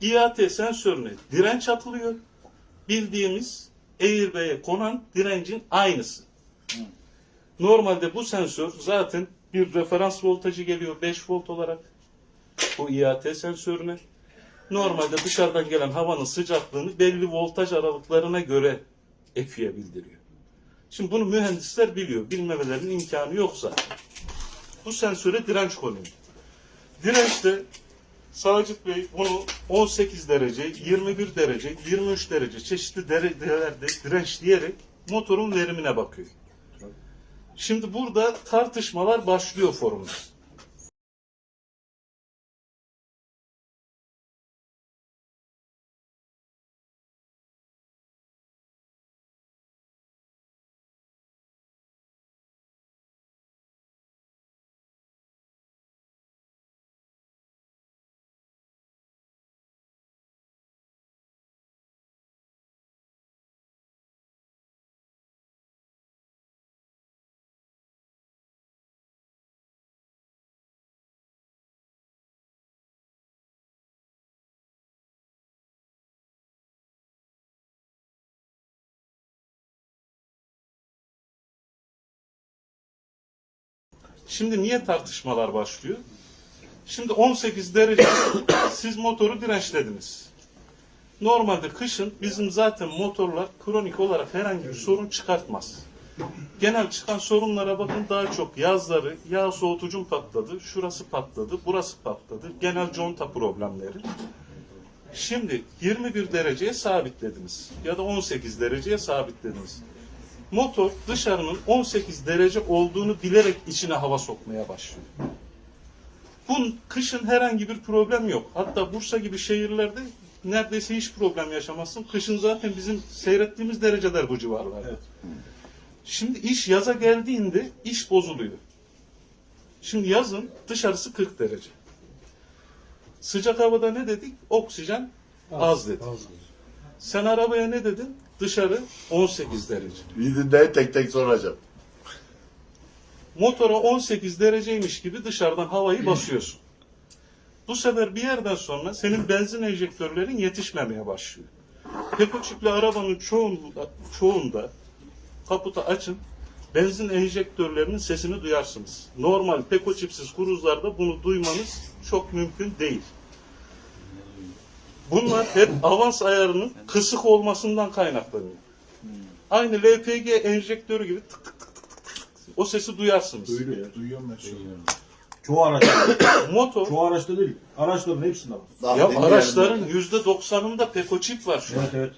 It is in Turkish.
IAT sensörüne direnç atılıyor. Bildiğimiz airbag'e konan direncin aynısı. Normalde bu sensör zaten bir referans voltajı geliyor 5 volt olarak. Bu IAT sensörüne. Normalde dışarıdan gelen havanın sıcaklığını belli voltaj aralıklarına göre EQ'ye bildiriyor. Şimdi bunu mühendisler biliyor. Bilmemelerinin imkanı yok zaten. Bu sensöre direnç konuyor. Dirençte Sacit Bey bunu 18 derece, 21 derece, 23 derece çeşitli derecelerde dirençleyerek motorun verimine bakıyor. Şimdi burada tartışmalar başlıyor forumda. Şimdi niye tartışmalar başlıyor? Şimdi 18 derece siz motoru dirençlediniz. Normalde kışın bizim zaten motorlar kronik olarak herhangi bir sorun çıkartmaz. Genel çıkan sorunlara bakın daha çok yazları yağ soğutucum patladı, şurası patladı, burası patladı. Genel conta problemleri. Şimdi 21 dereceye sabitlediniz ya da 18 dereceye sabitlediniz. Motor dışarının 18 derece olduğunu bilerek içine hava sokmaya başlıyor. Bunun kışın herhangi bir problem yok. Hatta Bursa gibi şehirlerde neredeyse hiç problem yaşamazsın. Kışın zaten bizim seyrettiğimiz dereceler bu civarlarda. Şimdi iş yaza geldiğinde iş bozuluyor. Şimdi yazın dışarısı 40 derece. Sıcak havada ne dedik? Oksijen az, dedik. Sen arabaya ne dedin? Dışarı 18 derece. Dinleyin tek tek soracağım. Motora 18 dereceymiş gibi dışarıdan havayı basıyorsun. Bu sefer bir yerden sonra senin benzin enjektörlerin yetişmemeye başlıyor. Pekoçikli arabanın çoğunda, çoğunda kaputu açın, benzin enjektörlerinin sesini duyarsınız. Normal pekoçipsiz kruzlarda bunu duymanız çok mümkün değil. Bunlar hep avans ayarının kısık olmasından kaynaklanıyor. Aynı LPG enjektörü gibi tık tık tık tık tık tık o sesi duyarsınız. Duyuluyor. Duyuyorum ben şu an. Çoğu araçta, Motor çoğu araçta değil. Araçların hepsinde var. Daha ya araçların yüzde doksanında pekoçip var şu an. Evet evet.